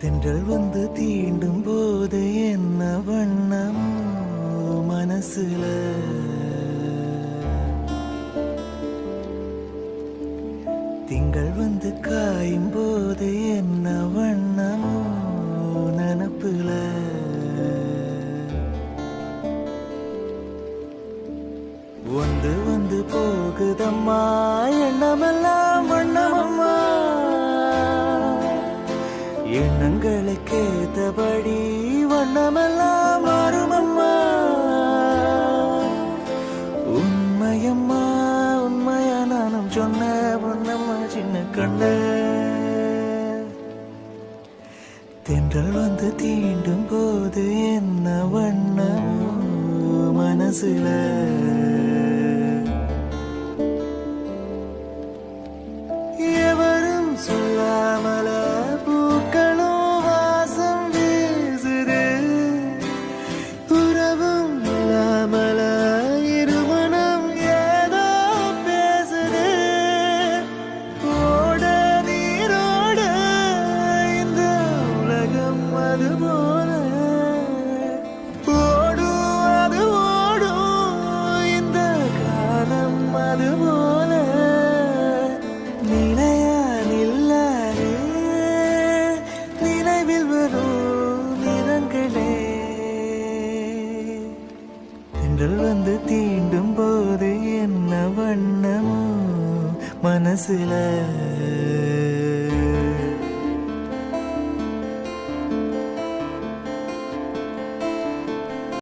தென்றல் வந்து தீண்டும் போது என்ன வண்ணம் மனசுல? திங்கள் வந்து காயும் போது என்ன வண்ணமோ நனப்புல? வந்து வந்து போகுதம்மா எண்ணமெல்லாம் எண்ணங்களுக்கு ஏத்தபடி வண்ணமெல்லாம் மாறுமம்மா. உண்மையம்மா உண்மையா நானும் சொன்ன பொன்னம்மா சின்ன கண்ண. தென்றல் வந்து தீண்டும் போது என்ன வண்ணமோ மனசுல. அது போல ஓடும் அது ஓடும். இந்த காலம் அது போல நிலையா நில்லாது. நினைவில் வரும் நிறங்களே தென்றல் வந்து தீண்டும் போது என்ன வண்ணமோ மனசுல